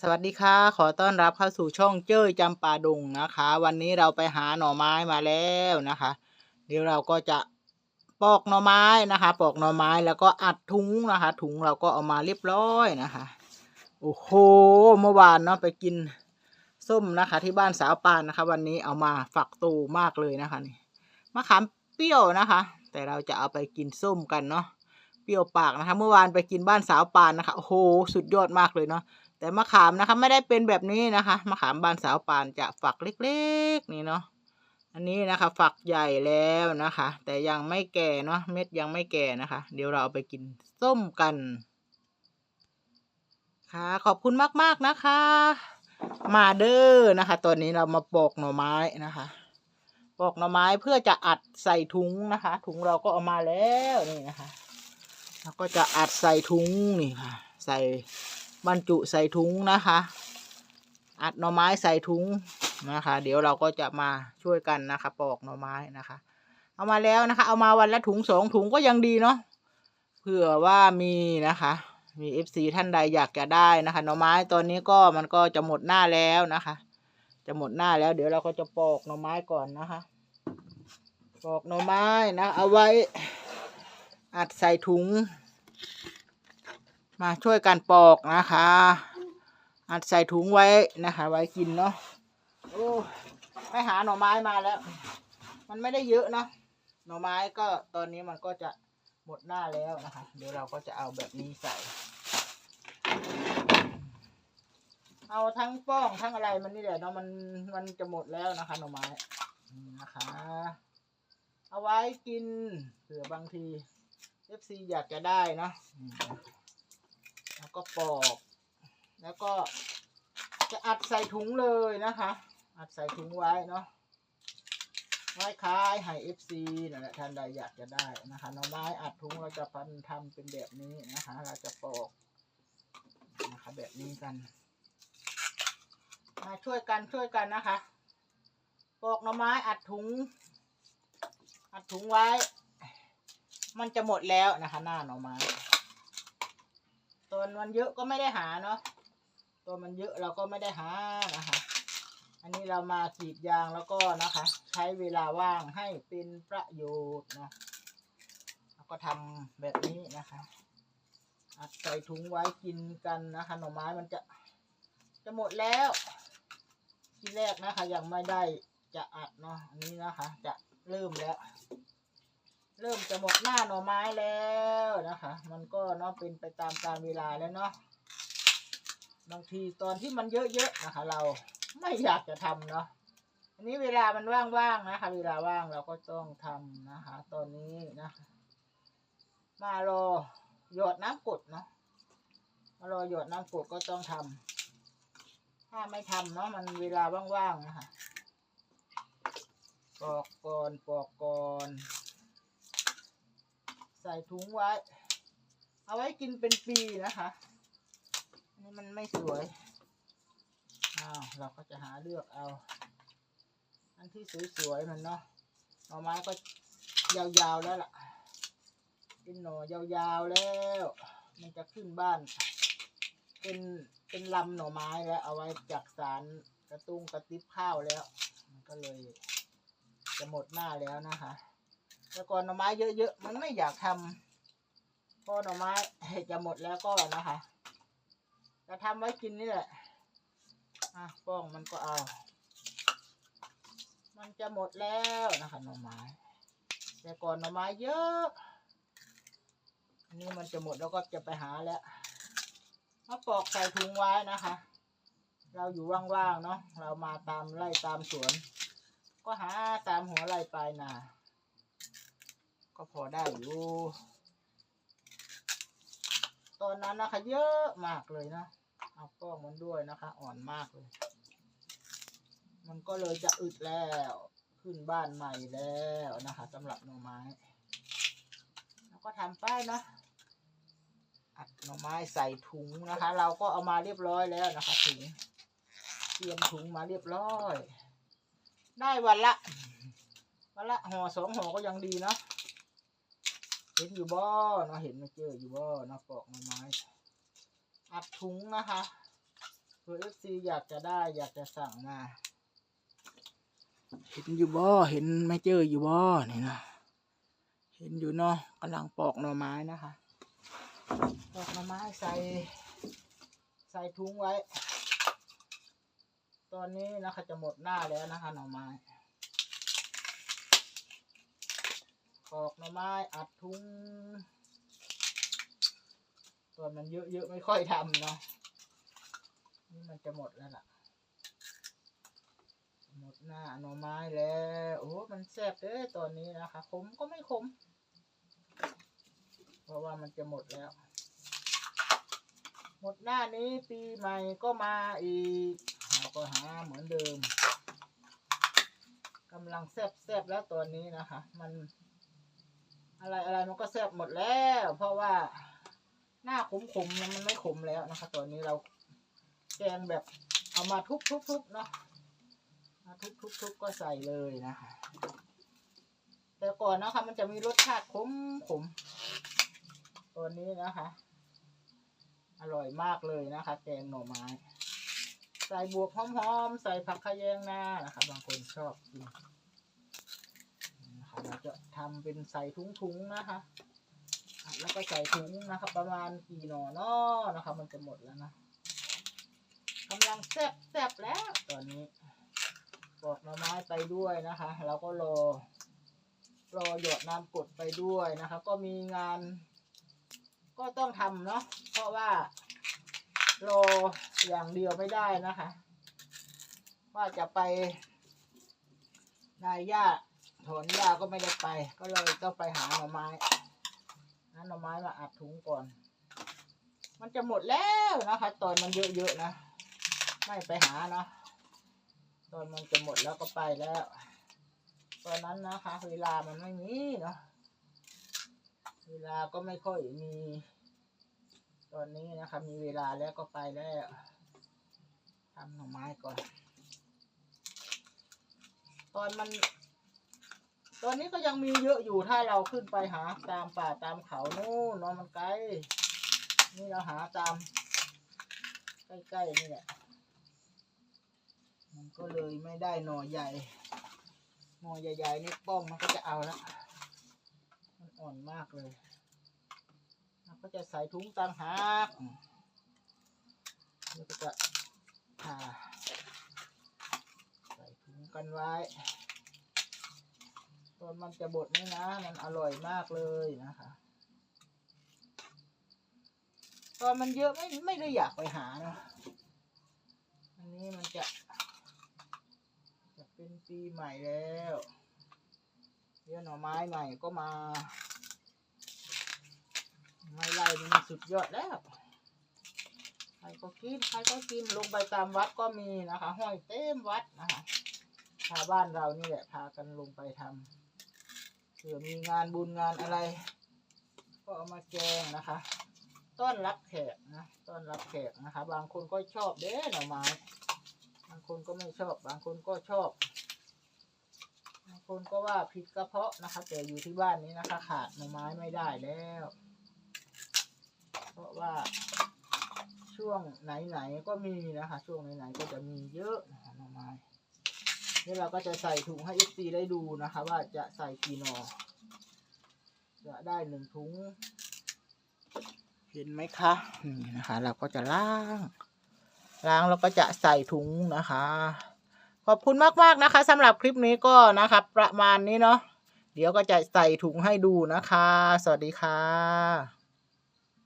สวัสดีค่ะ ขอต้อนรับเข้าสู่ช่องเจ้ยจำปาดุงนะคะ วันนี้เราไปหาหน่อไม้มาแล้วนะคะ เดี๋ยวเราก็จะปอกหน่อไม้นะคะ ปอกหน่อไม้แล้วก็อัดถุงนะคะ ถุงเราก็เอามาเรียบร้อยนะคะ โอ้โห เมื่อวานเนาะไปกินส้มนะคะ ที่บ้านสาวปานนะคะ วันนี้เอามาฝักตูมากเลยนะคะนี่มะขามเปรี้ยวนะคะ แต่เราจะเอาไปกินส้มกันเนาะเปรี้ยวปากนะคะ เมื่อวานไปกินบ้านสาวปานนะคะโอ้โหสุดยอดมากเลยเนาะ แต่มะขามนะคะไม่ได้เป็นแบบนี้นะคะมะขามบานสาวปานจะฝักเล็กๆนี่เนาะอันนี้นะคะ ฝักใหญ่แล้วนะคะ แต่ยังไม่แก่เนาะเม็ดยังไม่แก่นะคะ เดี๋ยวเราเอาไปกินส้มกัน ค่ะ ขอบคุณมากๆนะคะ มาเด้อนะคะ ตอนนี้เรามาปอกหน่อไม้นะคะปอกหน่อไม้เพื่อจะอัดใส่ถุงนะคะ ถุงเราก็เอามาแล้วนี่นะคะเราก็จะอัดใส่ถุงนี่ค่ะ ใส่ บรรจุใส่ถุงนะคะ อัดหน่อไม้ใส่ถุงนะคะ เดี๋ยวเราก็จะมาช่วยกันนะคะ ปอกหน่อไม้นะคะ เอามาแล้วนะคะ เอามาวันละถุงสองถุงก็ยังดีเนาะเผื่อว่ามีนะคะมีเอฟซีท่านใดอยากจะได้นะคะหน่อไม้ตอนนี้ก็มันก็จะหมดหน้าแล้วนะคะ จะหมดหน้าแล้ว เดี๋ยวเราก็จะปอกหน่อไม้ก่อนนะคะ ปอกหน่อไม้นะ เอาไว้ อัดใส่ถุง มาช่วยกันปอกนะคะอัดใส่ถุงไว้นะคะ ไว้กินเนาะโอ้ไปหาหน่อไม้มาแล้ว มันไม่ได้เยอะเนาะหน่อไม้ก็ตอนนี้มันก็จะหมดหน้าแล้วนะคะ เดี๋ยวเราก็จะเอาแบบนี้ใส่ เอาทั้งป้องทั้งอะไรมันนี่แหละเนาะมันมันจะหมดแล้วนะคะหน่อไม้นะคะ เอาไว้กินเผื่อบางทีเอฟซีอยากจะได้เนาะ ก็ปอก แล้วก็จะอัดใส่ถุงเลยนะคะ อัดใส่ถุงไว้เนาะไว้ขายให้เอฟซีนั่นแหละท่านใดอยากจะได้นะคะหน่อไม้อัดถุงเราจะพันทำเป็นแบบนี้นะคะ เราจะปอกนะคะแบบนี้กันมาช่วยกันช่วยกันนะคะ ปอกหน่อไม้อัดถุง อัดถุงไว้ มันจะหมดแล้วนะคะ หน้าหน่อไม้ ตัวมันเยอะก็ไม่ได้หาเนาะตัวมันเยอะเราก็ไม่ได้หานะคะ อันนี้เรามากรีดยางแล้วก็นะคะ ใช้เวลาว่างให้เป็นประโยชน์นะแล้วก็ทำแบบนี้นะคะอัดใส่ถุงไว้กินกันนะคะ หน่อไม้มันจะจะหมดแล้วที่แรกนะคะ ยังไม่ได้จะอัดเนาะอันนี้นะคะ จะเริ่มแล้ว ริ่มจะหมดหน้าหน่อไม้แล้วนะคะ มันก็เนาะเป็นไปตามการเวลาแล้วเนาะบางทีตอนที่มันเยอะๆนะคะ เราไม่อยากจะทำเนาะอันนี้เวลามันว่างๆนะคะ เวลาว่างเราก็ต้องทำนะคะ ตอนนี้นะมารอหยอดน้ำกรดเนาะมารอหยอดน้ำกรดก็ต้องทำถ้าไม่ทำเนาะมันเวลาว่างๆนะคะปอกก่อนปอกก่อน ใส่ถุงไว้ เอาไว้กินเป็นปีนะคะอันนี่มันไม่สวยอ้าวเราก็จะหาเลือกเอา อันที่สวยๆมันเนาะหน่อไม้ก็ยาวๆแล้วล่ะเป็นหน่อยาวๆแล้ว มันจะขึ้นบ้าน เป็นเป็นลำหน่อไม้แล้ว เอาไว้จักสารกระตุ้งกระติบข้าวแล้ว มันก็เลยจะหมดหน้าแล้วนะคะ แต่ก่อนหน่อไม้เยอะๆมันไม่อยากทำพอหน่อไม้จะหมดแล้วก็นะคะจะทำไว้กินนี่แหละอะป้องมันก็เอา มันจะหมดแล้วนะคะหน่อไม้ แต่ก่อนหน่อไม้เยอะอันนี้มันจะหมดแล้วก็จะไปหาแล้วมาปอกใส่ถุงไว้นะคะ เราอยู่ว่างๆเนาะเรามาตามไล่ตามสวน ก็หาตามหัวไร่ปลายนา ก็พอได้อยู่ ตอนนั้นนะคะ เยอะมากเลยนะ เอากล้องมันด้วยนะคะ อ่อนมากเลย มันก็เลยจะอึดแล้ว ขึ้นบ้านใหม่แล้วนะคะสำหรับหน่อไม้ แล้วก็ทำป้ายนะอัดหน่อไม้ใส่ถุงนะคะ เราก็เอามาเรียบร้อยแล้วนะคะถุงเตรียมถุงมาเรียบร้อย ได้วันละวันละห่อสองห่อก็ยังดีเนาะ เห็นอยู่บ่เนาะเห็นมาเจออยู่บ่เนาะปอกหน่อไม้อัดถุงนะคะตัวเอฟซีอยากจะได้อยากจะสั่งมาเห็นอยู่บ่เห็นไม่เจออยู่บ่นี่นะเห็นอยู่เนาะกำลังปอกหน่อไม้นะคะปอกหน่อไม้ใส่ใส่ถุงไว้ ตอนนี้นะคะจะหมดหน้าแล้วนะคะหน่อไม้ ปอกหน่อไม้อัดถุงตอนมันเยอะๆไม่ค่อยทำเนาะนี่มันจะหมดแล้วล่ะ หมดหน้าหน่อไม้แล้ว โอ้มันแซ่บเด้ตอนนี้นะคะขมก็ไม่ขม เพราะว่ามันจะหมดแล้ว หมดหน้านี้ปีใหม่ก็มาอีกเราก็หาเหมือนเดิมกำลังแซ่บแซบแล้วตอนนี้นะคะ มัน อะไรอะไรมันก็แซ่บหมดแล้ว เพราะว่าหน้าขมขมๆมันไม่ขมแล้วนะคะตอนนี้เราแกงแบบเอามาทุบๆๆเนาะมาทุบๆๆก็ใส่เลยนะคะแต่ก่อนนะคะมันจะมีรสชาติขมขมตัวนี้นะคะ อร่อยมากเลยนะคะ แกงหน่อไม้ ใส่บวกหอมๆ ใส่ผักขะแยงหน้านะคะ บางคนชอบกิน เราจะทำเป็นใส่ถุงๆนะคะแล้วก็ใส่ถุงนะคะประมาณกี่หน่อนาะนะคะมันจะหมดแล้วนะกำลังแซ่บแซ่บๆแล้ว ตอนนี้ปอกหน่อไม้ไปด้วยนะคะเราก็รอรอหยดน้ำกดไปด้วยนะคะ ก็มีงาน ก็ต้องทำเนาะเพราะว่ารออย่างเดียวไม่ได้นะคะ ว่าจะไปนายหญ้า ถอนหญ้าก็ไม่ได้ไป ก็เลยต้องไปหาหน่อไม้หาหน่อไม้มาอัดถุงก่อน มันจะหมดแล้วนะคะตอนมันเยอะๆนะไม่ไปหานะตอนมันจะหมดแล้วก็ไปแล้ว ตอนนั้นนะคะ เวลามันไม่มีเนาะเวลาก็ไม่ค่อยมี ตอนนี้นะคะ มีเวลาแล้วก็ไปแล้วทำหน่อไม้ก่อน ตอนมัน ตอนนี้ก็ยังมีเยอะอยู่ถ้าเราขึ้นไปหาตามป่าตามเขานู่นเนาะมันไกล นี่เราหาตาม ใกล้ๆนี่แหละ มันก็เลยไม่ได้หน่อใหญ่ หน่อใหญ่ๆนี่ป้องมันก็จะเอาละมันอ่อนมากเลยเราก็จะใส่ถุงตางหากแล้วก็จะผ่าใส่ถุงกันไว้ ตอนมันจะบดนี่นะ มันอร่อยมากเลยนะคะ ตอนมันเยอะไม่ไม่ได้อยากไปหานะอันนี้มันจะ จะเป็นปีใหม่แล้วเดี๋ยวหน่อไม้ใหม่ก็มา ไม่ไล่มันสุดยอดแล้วใครก็กินใครก็กินลงไปตามวัดก็มีนะคะห้อยเต็มวัดนะคะชาวบ้านเรานี่แหละพากันลงไปทำ ผื่อมีงานบุญงานอะไร ก็เอามาแกงนะคะ ต้อนรับแขกนะต้อนรับแขกนะคะ บางคนก็ชอบเด้หน่อไม้บางคนก็ไม่ชอบ บางคนก็ชอบบางคนก็ว่าผิดกระเพาะนะคะแต่อยู่ที่บ้านนี้นะคะ ขาดหน่อไม้ไม่ได้แล้ว เพราะว่าช่วงไหนๆก็มีนะคะ ช่วงไหนๆก็จะมีเยอะนะคะหน่อไม้นี่เราก็จะใส่ถุงให้เอฟซีได้ดูนะคะ ว่าจะใส่กี่หน่อ จะได้หนึ่งถุง เห็นไหมคะ นี่นะคะ เราก็จะล้าง ล้างแล้วก็จะใส่ถุงนะคะ ขอบคุณมากๆนะคะสำหรับคลิปนี้ก็นะคะประมาณนี้เนาะ เดี๋ยวก็จะใส่ถุงให้ดูนะคะ สวัสดีค่ะ